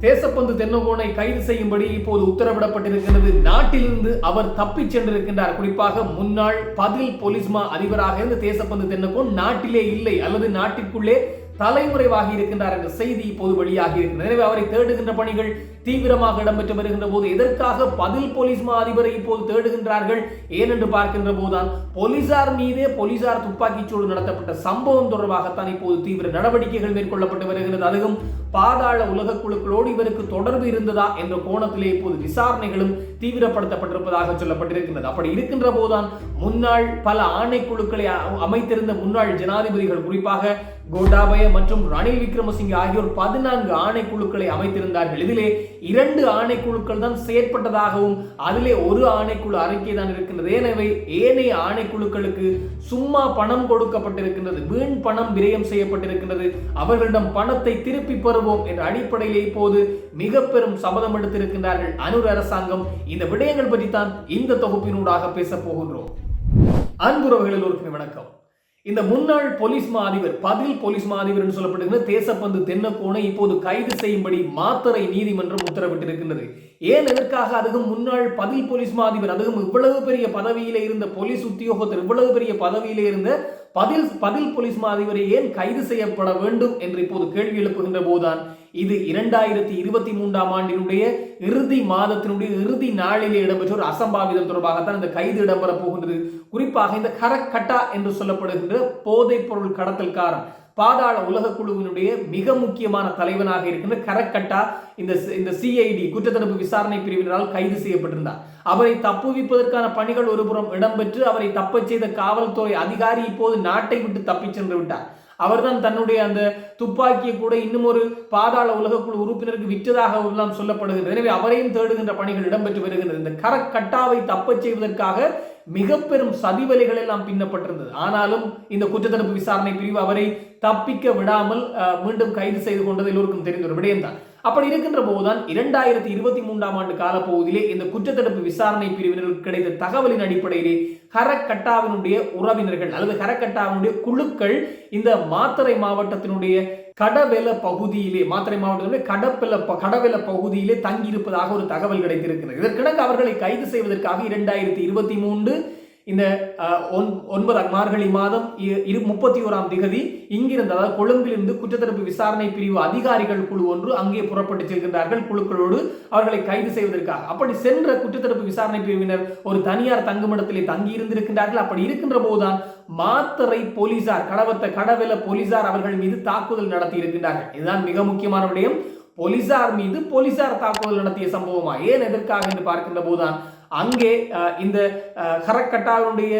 தேசப்பந்து தென்னகோனை கைது செய்யும்படி இப்போது உத்தரவிடப்பட்டிருக்கிறது நாட்டிலிருந்து அவர் தப்பிச் சென்றிருக்கின்றார். குறிப்பாக முன்னாள் பதில் போலீஸ்மா அதிபராக இருந்த தேசப்பந்து தென்னகோன் நாட்டிலே இல்லை அல்லது நாட்டிற்குள்ளே தலைமுறைவாகி இருக்கின்றார் என்ற செய்தி இப்போது வெளியாகி இருக்கிறது எனவே அவரை தேடுகின்ற பணிகள் தீவிரமாக இடம்பெற்று வருகின்ற போது எதற்காக பதில் போலீஸ் மா அதிபரை இப்போது தேடுகின்றார்கள் ஏனென்று பார்க்கின்ற போதுதான் போலீசார் மீதே போலீசார் துப்பாக்கிச்சூடு நடத்தப்பட்ட சம்பவம் தொடர்பாகத்தான் இப்போது தீவிர நடவடிக்கைகள் மேற்கொள்ளப்பட்டு வருகிறது அதுவும் பாதாள உலக குழுக்களோடு இவருக்கு தொடர்பு இருந்ததா என்ற கோணத்திலே இப்போது விசாரணைகளும் தீவிரப்படுத்தப்பட்டிருப்பதாக சொல்லப்பட்டிருக்கின்றது. அப்படி இருக்கின்ற போதுதான் முன்னாள் பல ஆணைக்குழுக்களை அமைத்திருந்த முன்னாள் ஜனாதிபதிகள் குறிப்பாக கோட்டாபய மற்றும் ரணில் விக்ரமசிங்கே ஆகியோர் பதினான்கு ஆணைக்குழுக்களை அமைத்திருந்தார்கள். இதிலே இரண்டு ஆணைக்குழுக்கள் தான் செயற்பட்டதாகவும் அதிலே ஒரு ஆணைக்குழு அறிக்கை தான் இருக்கின்றது. எனவே ஏனைய ஆணைக்குழுக்களுக்கு சும்மா பணம் கொடுக்கப்பட்டிருக்கின்றது. வீண் பணம் விரயம் செய்யப்பட்டிருக்கின்றது. அவர்களிடம் பணத்தை திருப்பி பெறும் பெறுவோம் என்ற அடிப்படையிலே இப்போது மிக பெரும் சபதம் எடுத்திருக்கின்றார்கள் அனுர் அரசாங்கம். இந்த விடயங்கள் பற்றி தான் இந்த தொகுப்பினூடாக பேசப் போகின்றோம். அன்புறவர்களில் ஒரு வணக்கம். இந்த முன்னாள் போலீஸ் மா அதிபர் பதில் போலீஸ் மா அதிபர் என்று சொல்லப்படுகிற தேசப்பந்து தென்னக்கோனை இப்போது கைது செய்யும்படி மாத்தறை நீதிமன்றம் உத்தரவிட்டிருக்கின்றது. ஏன் எதற்காக அதுவும் முன்னாள் பதில் போலீஸ் மா அதிபர் அதுவும் இவ்வளவு பெரிய பதவியில இருந்த போலீஸ் உத்தியோகத்தர் இவ்வளவு பெரிய பதவியில இருந்த பதில் பதில் போலீஸ் மா அதிபரை ஏன் கைது செய்யப்பட வேண்டும் என்று இப்போது கேள்வி எழுப்புகின்ற போதுதான் இது இரண்டாயிரத்தி இருபத்தி மூன்றாம் ஆண்டினுடைய இறுதி மாதத்தினுடைய இறுதி நாளிலே இடம்பெற்ற ஒரு அசம்பாவிதம் தொடர்பாகத்தான் இந்த கைது இடம்பெற போகின்றது. குறிப்பாக இந்த கரக்கட்டா என்று சொல்லப்படுகின்ற போதைப் பொருள் கடத்தல்காரன் பாதாள உலக குழுவினுடைய மிக முக்கியமான தலைவனாக இருக்கின்ற கரக்கட்டா இந்த இந்த சிஐடி குற்றத்தடுப்பு விசாரணை பிரிவினரால் கைது செய்யப்பட்டிருந்தார். அவரை தப்புவிப்பதற்கான பணிகள் ஒருபுறம் இடம்பெற்று அவரை தப்பச் செய்த காவல்துறை அதிகாரி இப்போது நாட்டை விட்டு தப்பிச் சென்று விட்டார். அவர்தான் தன்னுடைய அந்த துப்பாக்கியை கூட இன்னும் ஒரு பாதாள உலகக்குழு உறுப்பினருக்கு விற்றதாக எல்லாம் சொல்லப்படுகிறது எனவே அவரையும் தேடுகின்ற பணிகள் இடம்பெற்று வருகிறது இந்த கரக்கட்டாவை தப்பச் செய்வதற்காக மிக பெரும் சதிவலைகள் எல்லாம் பின்னப்பட்டிருந்தது. ஆனாலும் இந்த குற்றத்தடுப்பு விசாரணை பிரிவு அவரை தப்பிக்க விடாமல் மீண்டும் கைது செய்து கொண்டது எல்லோருக்கும் தெரிந்த ஒரு விடயம்தான். அப்படி இருக்கின்ற போதுதான் இரண்டாயிரத்தி இருபத்தி மூன்றாம் ஆண்டு காலப்பகுதியிலே இந்த குற்றத்தடுப்பு விசாரணை பிரிவினருக்கு கிடைத்த தகவலின் அடிப்படையிலே ஹரக்கட்டாவினுடைய உறவினர்கள் அல்லது ஹரக்கட்டாவினுடைய குழுக்கள் இந்த மாத்தறை மாவட்டத்தினுடைய கடவெல பகுதியிலே மாத்திரை மாவட்டத்திலே கடப்பெல ப- கடவெல பகுதியிலே தங்கியிருப்பதாக ஒரு தகவல் கிடைத்திருக்கிறது. இதற்கிடங்கு அவர்களை கைது செய்வதற்காக இரண்டாயிரத்தி இருபத்தி மூன்று இந்த ஒன்- ஒன்பதாம் மார்கழி மாதம் இ- இரு முப்பத்தி ஓராம் திகதி இங்கிருந்து அதாவது கொழும்பிலிருந்து குற்றத்தடுப்பு விசாரணை பிரிவு அதிகாரிகள் குழு ஒன்று அங்கே புறப்பட்டு செல்கின்றார்கள் குழுக்களோடு அவர்களை கைது செய்வதற்காக. அப்படி சென்ற குற்றத்தடுப்பு விசாரணை பிரிவினர் ஒரு தனியார் தங்குமிடத்திலே தங்கி இருந்திருக்கின்றார்கள் அப்படி இருக்கின்ற போதுதான் மாத்தரை போலீசார் கடவத்த கடவெல போலீசார் அவர்கள் மீது தாக்குதல் நடத்தி இருக்கின்றார்கள் இதுதான் மிக முக்கியமான விடயம். போலீசார் மீது போலீசார் தாக்குதல் நடத்திய சம்பவமா? ஏன் எதற்காக என்று பார்க்கின்ற போதுதான் அங்கே அஹ், இந்த அஹ், ஹரக்கட்டாவினுடைய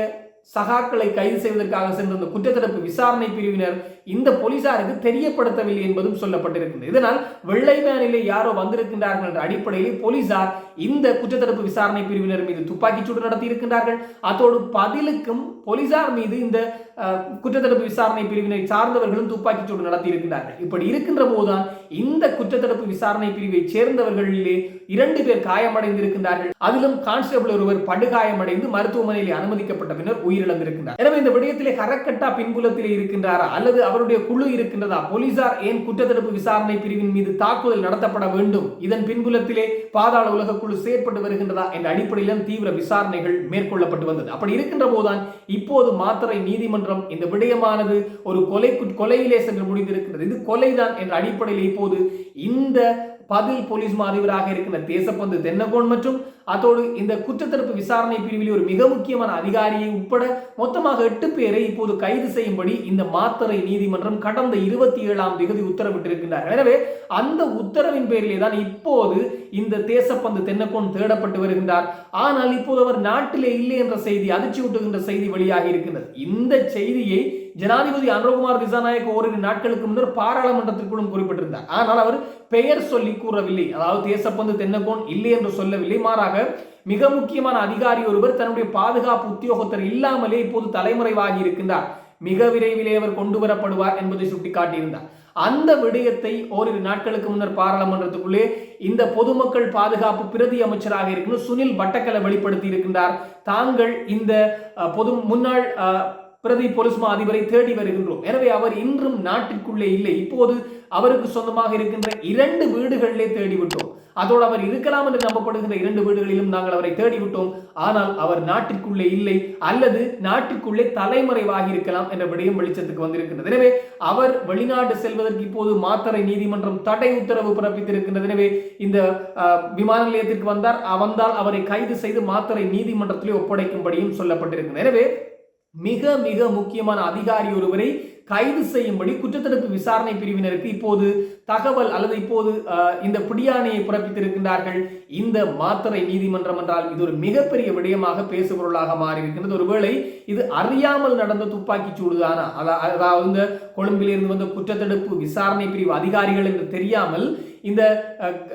சகாக்களை கைது செய்வதற்காக சென்ற இந்த குற்றத்தடுப்பு விசாரணை பிரிவினர் இந்த போலீசாருக்கு தெரியப்படுத்தவில்லை என்பதும் சொல்லப்பட்டிருக்கிறது. இதனால் வெள்ளை மேனிலே யாரோ வந்திருக்கின்றார்கள் என்ற அடிப்படையில் போலீசார் இந்த குற்றத்தடுப்பு விசாரணை பிரிவினர் மீது துப்பாக்கிச்சூடு நடத்தி இருக்கின்றார்கள் அதோடு பதிலுக்கும் போலீசார் மீது இந்த குற்றத்தடுப்பு விசாரணை பிரிவினை சார்ந்தவர்களும் துப்பாக்கிச்சூடு நடத்தி இருக்கின்றார்கள் இப்படி இருக்கின்ற போதுதான் இந்த குற்றத்தடுப்பு விசாரணை பிரிவை சேர்ந்தவர்களிலே இரண்டு பேர் காயமடைந்திருக்கின்றார்கள். அதிலும் கான்ஸ்டபிள் ஒருவர் படுகாயமடைந்து மருத்துவமனையில் அனுமதிக்கப்பட்ட பின்னர் உயிரிழந்திருக்கின்றார். எனவே இந்த விடயத்திலே கரக்கட்டா பின்புலத்திலே இருக்கின்றாரா அல்லது அவருடைய குழு இருக்கின்றதா? போலீசார் ஏன் குற்றத்தடுப்பு விசாரணை பிரிவின் மீது தாக்குதல் நடத்தப்பட வேண்டும்? இதன் பின்புலத்திலே பாதாள உலக குழு செயற்பட்டு வருகின்றதா என்ற அடிப்படையிலும் தீவிர விசாரணைகள் மேற்கொள்ளப்பட்டு வந்தது. அப்படி இருக்கின்ற போதுதான் இப்போது மாத்திரை நீதிமன்றம் இந்த விடயமானது ஒரு கொலை கொலையிலே சென்று முடிந்திருக்கிறது. இது கொலைதான் என்ற அடிப்படையில் இப்போது இந்த பதில் போலீஸ் அதிபராக இருக்கின்ற தேசப்பந்து தென்னகோன் மற்றும் அதோடு இந்த குற்றத்தடுப்பு விசாரணை பிரிவில் ஒரு மிக முக்கியமான அதிகாரியை உட்பட மொத்தமாக எட்டு பேரை இப்போது கைது செய்யும்படி இந்த மாத்தறை நீதிமன்றம் கடந்த இருபத்தி ஏழாம் தேதி உத்தரவிட்டிருக்கின்றார். எனவே அந்த உத்தரவின் பேரிலே தான் இப்போது இந்த தேசப்பந்து தென்னக்கோன் தேடப்பட்டு வருகின்றார். ஆனால் இப்போது அவர் நாட்டிலே இல்லை என்ற செய்தி அதிர்ச்சி ஊட்டுகின்ற செய்தி வெளியாகி இருக்கின்றது. இந்த செய்தியை ஜனாதிபதி அனுரகுமார் திசாநாயக் ஓரிரு நாட்களுக்கு முன்னர் பாராளுமன்றத்திற்குள்ளும் குறிப்பிட்டிருந்தார். ஆனால் அவர் பெயர் சொல்லி கூறவில்லை. அதாவது தேசப்பந்து தென்னகோன் இல்லை என்று சொல்லவில்லை. மாறாக மிக முக்கியமான அதிகாரி ஒருவர் தன்னுடைய பாதுகாப்பு உத்தியோகத்தர் இல்லாமலே இப்போது தலைமறைவாகி இருக்கின்றார். மிக விரைவிலே அவர் கொண்டு வரப்படுவார் என்பதை சுட்டிக்காட்டியிருந்தார். அந்த விடயத்தை ஓரிரு நாட்களுக்கு முன்னர் பாராளுமன்றத்துக்குள்ளே இந்த பொதுமக்கள் பாதுகாப்பு பிரதி அமைச்சராக இருக்கின்ற சுனில் பட்டக்கலை வெளிப்படுத்தி இருக்கின்றார். தாங்கள் இந்த பொது முன்னாள் பிரதி பொலிஸ்மா அதிபரை தேடி வருகின்றோம். எனவே அவர் இன்றும் நாட்டிற்குள்ளே இல்லை. இப்போது அவருக்கு சொந்தமாக இருக்கின்ற இரண்டு வீடுகளிலே தேடிவிட்டோம். அதோடு அவர் இருக்கலாம் என்று நம்பப்படுகின்ற இரண்டு வீடுகளிலும் நாங்கள் அவரை தேடிவிட்டோம். ஆனால் அவர் நாட்டிற்குள்ளே இல்லை. அல்லது நாட்டிற்குள்ளே தலைமறைவாகி இருக்கலாம் என்ற விடயம் வெளிச்சத்துக்கு வந்திருக்கின்றது. எனவே அவர் வெளிநாடு செல்வதற்கு இப்போது மாத்தரை நீதிமன்றம் தடை உத்தரவு பிறப்பித்திருக்கின்றது. எனவே இந்த விமான நிலையத்திற்கு வந்தார். வந்தால் அவரை கைது செய்து மாத்தரை நீதிமன்றத்திலே ஒப்படைக்கும்படியும் சொல்லப்பட்டிருக்கிறது எனவே மிக மிக முக்கியமான அதிகாரி ஒருவரை கைது செய்யும்படி குற்றத்தடுப்பு விசாரணை பிரிவினருக்கு இப்போது தகவல் அல்லது இப்போது இந்த பிடியாணையை பிறப்பித்திருக்கின்றார்கள். இந்த மாத்திரை நீதிமன்றம் என்றால் இது ஒரு மிகப்பெரிய விடயமாக பேசுபொருளாக மாறி இருக்கின்றது ஒருவேளை இது அறியாமல் நடந்த துப்பாக்கி சூடுதானா அதாவது இந்த கொழும்பிலிருந்து வந்த குற்றத்தடுப்பு விசாரணை பிரிவு அதிகாரிகள் என்று தெரியாமல் இந்த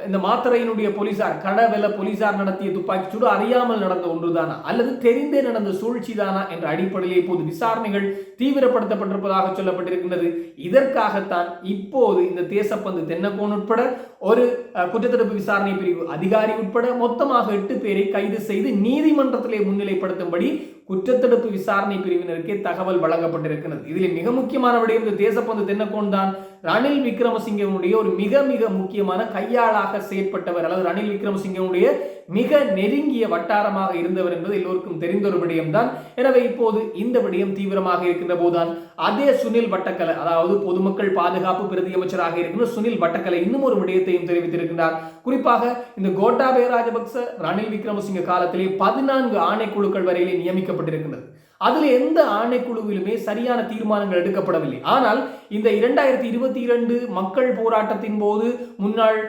இந்த மாத்திரையினுடைய போலீசார் கடவெல போலீசார் நடத்திய துப்பாக்கி சூடு அறியாமல் நடந்த ஒன்றுதானா? அல்லது தெரிந்தே நடந்த சூழ்ச்சி தானா என்ற அடிப்படையில் இப்போது விசாரணைகள் தீவிரப்படுத்தப்பட்டிருப்பதாக சொல்லப்பட்டிருக்கின்றது. இதற்காகத்தான் இப்போது இந்த தேசப்பந்து தென்னகோன் உட்பட ஒரு குற்றத்தடுப்பு விசாரணை பிரிவு அதிகாரி உட்பட மொத்தமாக எட்டு பேரை கைது செய்து நீதிமன்றத்திலே முன்னிலைப்படுத்தும்படி குற்றத்தடுப்பு விசாரணை பிரிவினருக்கே தகவல் வழங்கப்பட்டிருக்கிறது. இதில் மிக முக்கியமான விடயம் இந்த தேசப்பந்து தென்னக்கோன் தான். ரணில் விக்ரமசிங்கனுடைய ஒரு மிக மிக முக்கியமான கையாளாக செயற்பட்டவர் அல்லது ரணில் விக்ரமசிங்கனுடைய மிக நெருங்கிய வட்டாரமாக இருந்தவர் என்பது எல்லோருக்கும் தெரிந்த ஒரு விடயம்தான். எனவே இப்போது இந்த விடயம் தீவிரமாக இருக்கின்ற போதுதான் அதே சுனில் வட்டக்கலை அதாவது பொதுமக்கள் பாதுகாப்பு பிரதி அமைச்சராக இருக்கின்ற சுனில் வட்டக்கலை இன்னும் ஒரு விடயத்தையும் தெரிவித்திருக்கின்றார். குறிப்பாக இந்த கோட்டாபய ராஜபக்ச ரணில் விக்ரமசிங்க காலத்திலே பதினான்கு ஆணைக்குழுக்கள் வரையிலே நியமிக்கப்பட்டிருக்கின்றது. அதில் எந்த ஆணைக்குழுவிலுமே சரியான தீர்மானங்கள் எடுக்கப்படவில்லை. ஆனால் இந்த இரண்டாயிரத்தி இருபத்தி இரண்டு மக்கள் போராட்டத்தின் போது முன்னாள்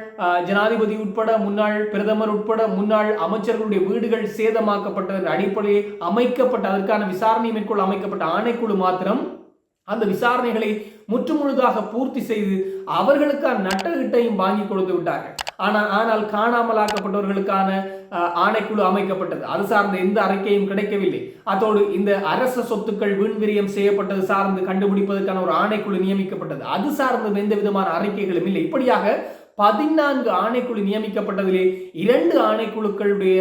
ஜனாதிபதி உட்பட முன்னாள் பிரதமர் உட்பட முன்னாள் அமைச்சர்களுடைய வீடுகள் சேதமாக்கப்பட்டதன் அடிப்படையில் அமைக்கப்பட்ட அதற்கான விசாரணை மேற்கொள்ள அமைக்கப்பட்ட ஆணைக்குழு மாத்திரம் அந்த விசாரணைகளை முற்றுமுழுதாக பூர்த்தி செய்து அவர்களுக்கான நட்டகிட்டையும் வாங்கி கொடுத்து விட்டார்கள். ஆனால் ஆனால் காணாமலாக்கப்பட்டவர்களுக்கான ஆணைக்குழு அமைக்கப்பட்டது. அது சார்ந்த எந்த அறிக்கையும் கிடைக்கவில்லை. அதோடு இந்த அரச சொத்துக்கள் வீண்விரியம் செய்யப்பட்டது சார்ந்து கண்டுபிடிப்பதற்கான ஒரு ஆணைக்குழு நியமிக்கப்பட்டது. அது சார்ந்த எந்த விதமான அறிக்கைகளும் இல்லை. இப்படியாக பதினான்கு ஆணைக்குழு நியமிக்கப்பட்டதிலே இரண்டு ஆணைக்குழுக்களுடைய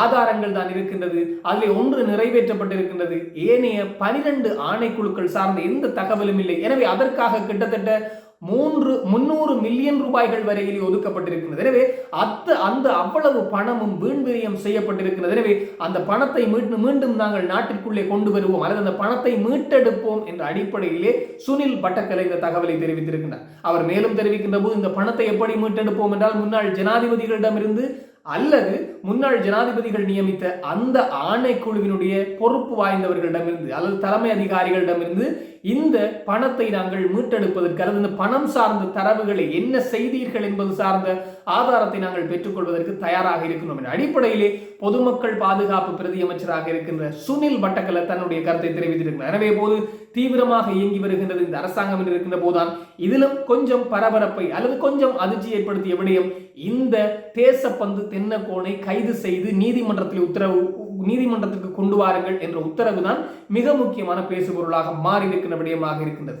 ஆதாரங்கள் தான் இருக்கின்றது. அதில் ஒன்று நிறைவேற்றப்பட்டிருக்கின்றது. ஏனைய பனிரெண்டு ஆணைக்குழுக்கள் சார்ந்த எந்த தகவலும் இல்லை. எனவே அதற்காக கிட்டத்தட்ட மூன்று முன்னூறு மில்லியன் ரூபாய்கள் வரையில் ஒதுக்கப்பட்டிருக்கிறது எனவே அத்த அந்த அவ்வளவு பணமும் வீண்விரியம் செய்யப்பட்டிருக்கிறது எனவே அந்த பணத்தை மீண்டும் மீண்டும் நாங்கள் நாட்டிற்குள்ளே கொண்டு வருவோம். அல்லது அந்த பணத்தை மீட்டெடுப்போம் என்ற அடிப்படையிலே சுனில் பட்டக்கலை இந்த தகவலை தெரிவித்திருக்கிறார் அவர் மேலும் தெரிவிக்கின்ற போது இந்த பணத்தை எப்படி மீட்டெடுப்போம் என்றால் முன்னாள் ஜனாதிபதிகளிடமிருந்து அல்லது முன்னாள் ஜனாதிபதிகள் நியமித்த அந்த ஆணைக்குழுவினுடைய பொறுப்பு வாய்ந்தவர்களிடமிருந்து அல்லது தலைமை அதிகாரிகளிடமிருந்து இந்த பணத்தை நாங்கள் மீட்டெடுப்பதற்கு அல்லது இந்த பணம் சார்ந்த தரவுகளை என்ன செய்தீர்கள் என்பது சார்ந்த ஆதாரத்தை நாங்கள் பெற்றுக்கொள்வதற்கு தயாராக இருக்கணும் என்ற அடிப்படையிலே பொதுமக்கள் பாதுகாப்பு பிரதி அமைச்சராக இருக்கின்ற சுனில் பட்டக்கல தன்னுடைய கருத்தை தெரிவித்திருக்கிறார். எனவே போது தீவிரமாக இயங்கி வருகின்றது இந்த அரசாங்கம் என்று இருக்கின்ற போதுதான் இதிலும் கொஞ்சம் பரபரப்பை அல்லது கொஞ்சம் அதிர்ச்சி ஏற்படுத்திய விடயம் இந்த தேசப்பந்து தென்னக்கோனை கைது செய்து நீதிமன்றத்தில் உத்தரவு நீதிமன்றத்துக்கு கொண்டு வாருங்கள் என்ற உத்தரவு தான் மிக முக்கியமான பேசுபொருளாக மாறி இருக்கின்ற விடயமாக இருக்கின்றது.